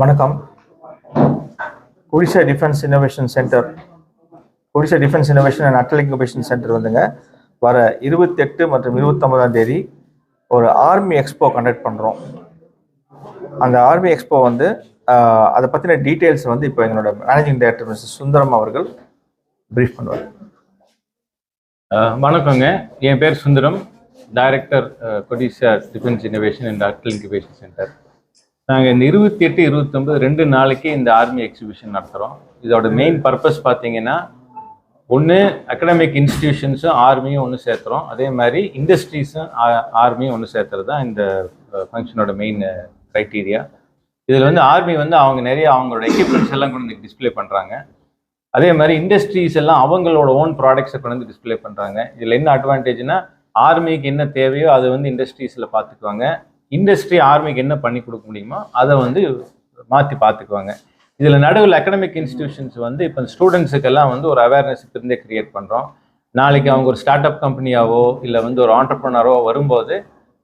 வணக்கம். Codissia defence innovation centre Codissia defence innovation and Atal incubation centre வந்துங்க. வர இருபத்தெட்டு மற்றும் இருபத்தொம்பதாம் தேதி ஒரு ஆர்மி எக்ஸ்போ கண்டக்ட் பண்ணுறோம் அந்த ஆர்மி எக்ஸ்போ வந்து அதை பற்றின டீட்டெயில்ஸ் வந்து இப்போ எங்களோட மேனேஜிங் டைரக்டர் மிஸ்டர் சுந்தரம் அவர்கள் ப்ரீஃப் பண்ணுவார். வணக்கங்க. என் பேர் Sundaram director Codissia defence innovation and Atal incubation centre நாங்கள் இந்த இருபத்தி எட்டு இருபத்தொம்பது ரெண்டு நாளைக்கு இந்த ஆர்மி எக்ஸிபிஷன் நடத்துகிறோம் இதோட மெயின் பர்பஸ் பார்த்தீங்கன்னா ஒன்று அகடமிக் இன்ஸ்டிடியூஷன்ஸும் ஆர்மியும் ஒன்று சேர்த்துறோம். அதே மாதிரி இண்டஸ்ட்ரீஸும் ஆர்மியும் ஒன்று சேர்த்துறது தான் இந்த ஃபங்க்ஷனோட மெயின் க்ரைட்டீரியா இதில் வந்து ஆர்மி வந்து அவங்க நிறைய அவங்களோட எக்யூப்மெண்ட்ஸ் எல்லாம் கொண்டு வந்து டிஸ்ப்ளே பண்ணுறாங்க அதே மாதிரி இண்டஸ்ட்ரீஸ் எல்லாம் அவங்களோட ஓன் ப்ராடக்ட்ஸை கொண்டு வந்து டிஸ்ப்ளே பண்ணுறாங்க இதில் என்ன அட்வான்டேஜ்னா ஆர்மிக்கு என்ன தேவையோ அதை வந்து இண்டஸ்ட்ரீஸில் பார்த்துக்குவாங்க இண்டஸ்ட்ரி ஆர்மிக்கு என்ன பண்ணி கொடுக்க முடியுமோ அதை வந்து மாற்றி பார்த்துக்குவாங்க. இதில் நடுவில் அகடமிக் இன்ஸ்டிடியூஷன்ஸ் வந்து இப்போ ஸ்டூடெண்ட்ஸுக்கெல்லாம் வந்து ஒரு அவேர்னஸ் இப்போ இருந்தே கிரியேட் பண்ணுறோம் நாளைக்கு அவங்க ஒரு ஸ்டார்ட் அப் கம்பெனியாவோ இல்லை வந்து ஒரு ஆண்டர்பனரோ வரும்போது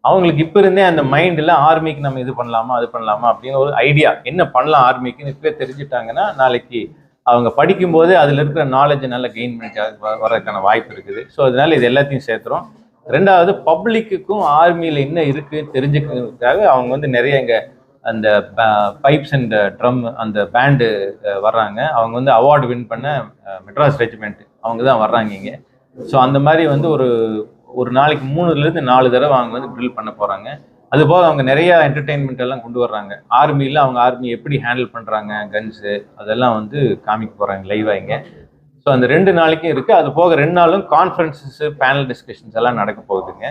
அவங்களுக்கு இப்போ இருந்தே அந்த மைண்டில் ஆர்மிக்கு நம்ம இது பண்ணலாமா அது பண்ணலாமா அப்படின்னு ஒரு ஐடியா என்ன பண்ணலாம் ஆர்மிக்குன்னு இப்போயே தெரிஞ்சுட்டாங்கன்னா நாளைக்கு அவங்க படிக்கும்போது அதில் இருக்கிற நாலேஜை நல்லா கெயின் பண்ணி வரதுக்கான வர்றதுக்கான வாய்ப்பு இருக்குது. ஸோ அதனால இது எல்லாத்தையும் சேர்த்துறோம். ரெண்டாவது பப்ளிக்குக்கும் ஆர்மியில் என்ன இருக்குது தெரிஞ்சுக்கிறதுக்காக அவங்க வந்து நிறைய இங்கே அந்த பைப்ஸ் அண்ட் ட்ரம் அந்த பேண்டு வர்றாங்க. அவங்க வந்து அவார்டு வின் பண்ண மெட்ராஸ் ரெஜிமெண்ட் அவங்க தான் வர்றாங்க இங்கே. ஸோ அந்த மாதிரி வந்து ஒரு ஒரு நாளைக்கு மூணுலேருந்து நாலு தடவை அவங்க வந்து ட்ரில் பண்ண போகிறாங்க அது போக அவங்க நிறையா என்டர்டெயின்மெண்ட் எல்லாம் கொண்டு வர்றாங்க. ஆர்மியில் அவங்க ஆர்மி எப்படி ஹேண்டில் பண்ணுறாங்க கன்ஸு அதெல்லாம் வந்து காமிக்க போகிறாங்க லைவாக இங்கே. ஸோ அந்த ரெண்டு நாளைக்கும் இருக்குது அது போக ரெண்டு நாளும் கான்ஃபரன்சஸ் பேனல் டிஸ்கஷன்ஸ் எல்லாம் நடக்க போகுதுங்க.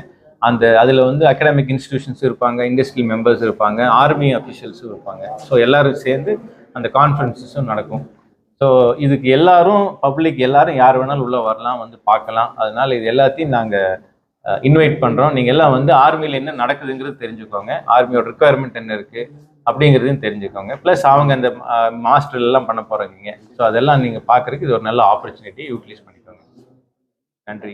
அந்த அதில் வந்து அகாடமிக் இன்ஸ்டிடியூஷன்ஸ் இருப்பாங்க இண்டஸ்ட்ரியல் மெம்பர்ஸ் இருப்பாங்க ஆர்மி அஃபிஷியல்ஸும் இருப்பாங்க. ஸோ எல்லோரும் சேர்ந்து அந்த கான்ஃபரன்சஸும் நடக்கும். ஸோ இதுக்கு எல்லாரும் பப்ளிக் எல்லாரும் யார் வேணாலும் உள்ளே வரலாம் வந்து பார்க்கலாம். அதனால் இது எல்லாத்தையும் நாங்கள் இன்வைட் பண்ணுறோம் நீங்கள் எல்லாம் வந்து ஆர்மியில் என்ன நடக்குதுங்கிறது தெரிஞ்சுக்கோங்க. ஆர்மியோட ரிக்குவயர்மெண்ட் என்ன இருக்குது அப்படிங்கிறதையும் தெரிஞ்சுக்கோங்க. ப்ளஸ் அவங்க அந்த மாஸ்டர் எல்லாம் பண்ண போகிறீங்க ஸோ அதெல்லாம் நீங்கள் பார்க்குறதுக்கு இது ஒரு நல்ல ஆப்பர்ச்சுனிட்டி யூட்டிலைஸ் பண்ணிக்கோங்க. நன்றி.